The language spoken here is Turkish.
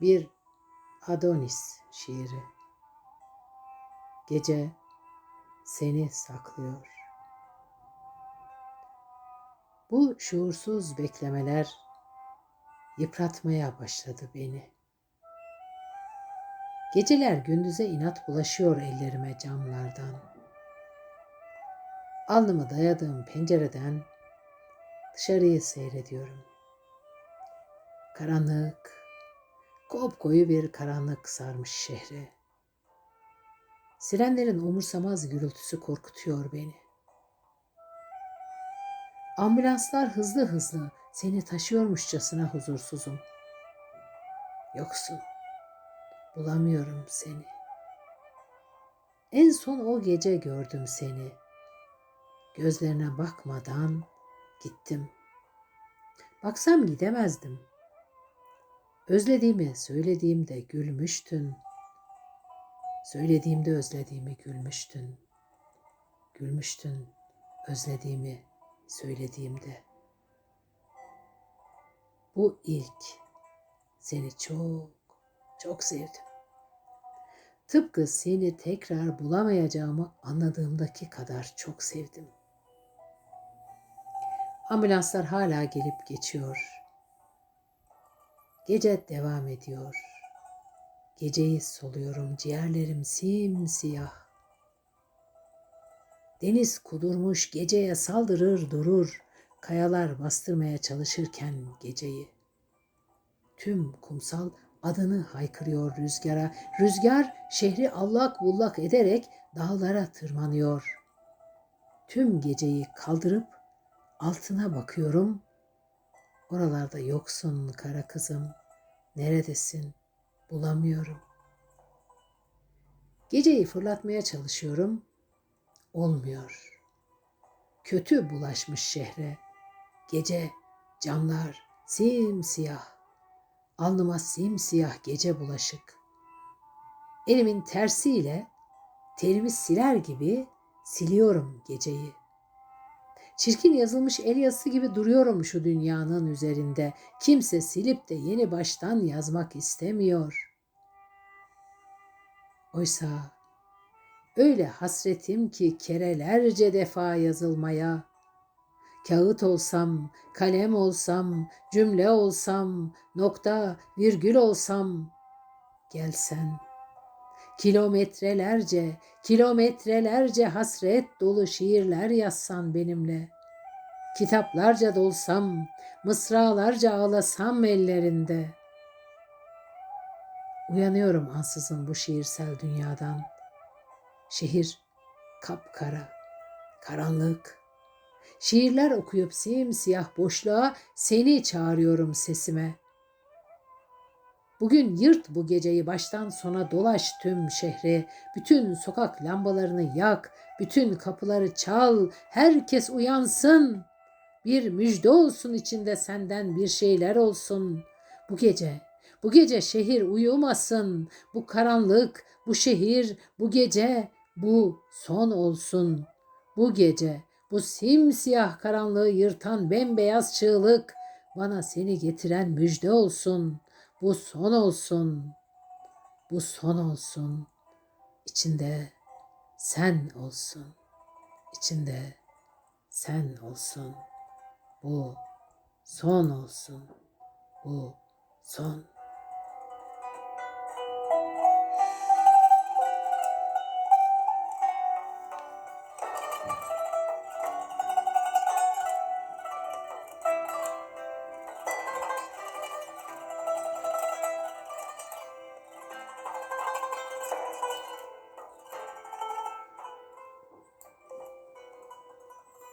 Bir Adonis şiiri. Gece seni saklıyor. Bu şuursuz beklemeler yıpratmaya başladı beni. Geceler gündüze inat bulaşıyor ellerime camlardan. Alnımı dayadığım pencereden dışarıyı seyrediyorum. Karanlık, kopkoyu bir karanlık sarmış şehri. Sirenlerin umursamaz gürültüsü korkutuyor beni. Ambulanslar hızlı hızlı seni taşıyormuşçasına huzursuzum. Yoksun. Bulamıyorum seni. En son o gece gördüm seni. Gözlerine bakmadan gittim. Baksam gidemezdim. Özlediğimi söylediğimde gülmüştün. Söylediğimde özlediğimi gülmüştün. Gülmüştün özlediğimi söylediğimde. Bu ilk seni çok çok sevdim. Tıpkı seni tekrar bulamayacağımı anladığımdaki kadar çok sevdim. Ambulanslar hala gelip geçiyor. Gece devam ediyor. Geceyi soluyorum, ciğerlerim simsiyah. Deniz kudurmuş, geceye saldırır durur. Kayalar bastırmaya çalışırken geceyi. Tüm kumsal adını haykırıyor rüzgara. Rüzgar şehri allak bullak ederek dağlara tırmanıyor. Tüm geceyi kaldırıp altına bakıyorum. Oralarda yoksun kara kızım. Neredesin? Bulamıyorum. Geceyi fırlatmaya çalışıyorum. Olmuyor. Kötü bulaşmış şehre. Gece camlar simsiyah. Alnıma simsiyah gece bulaşık. Elimin tersiyle terimi siler gibi siliyorum geceyi. Çirkin yazılmış el yazısı gibi duruyorum şu dünyanın üzerinde. Kimse silip de yeni baştan yazmak istemiyor. Oysa öyle hasretim ki kerelerce defa yazılmaya, Kağıt olsam, kalem olsam, cümle olsam, nokta, virgül olsam, gelsen. Kilometrelerce, kilometrelerce hasret dolu şiirler yazsan benimle. Kitaplarca dolsam, mısralarca ağlasam ellerinde. Uyanıyorum ansızın bu şiirsel dünyadan. Şehir kapkara, karanlık, Şiirler okuyup simsiyah boşluğa seni çağırıyorum sesime. Bugün yırt bu geceyi baştan sona dolaş tüm şehri. Bütün sokak lambalarını yak, bütün kapıları çal, herkes uyansın. Bir müjde olsun içinde senden bir şeyler olsun. Bu gece, bu gece şehir uyumasın. Bu karanlık, bu şehir, bu gece, bu son olsun. Bu gece bu simsiyah karanlığı yırtan bembeyaz çığlık bana seni getiren müjde olsun. Bu son olsun. Bu son olsun. İçinde sen olsun. İçinde sen olsun. Bu son olsun. Bu son.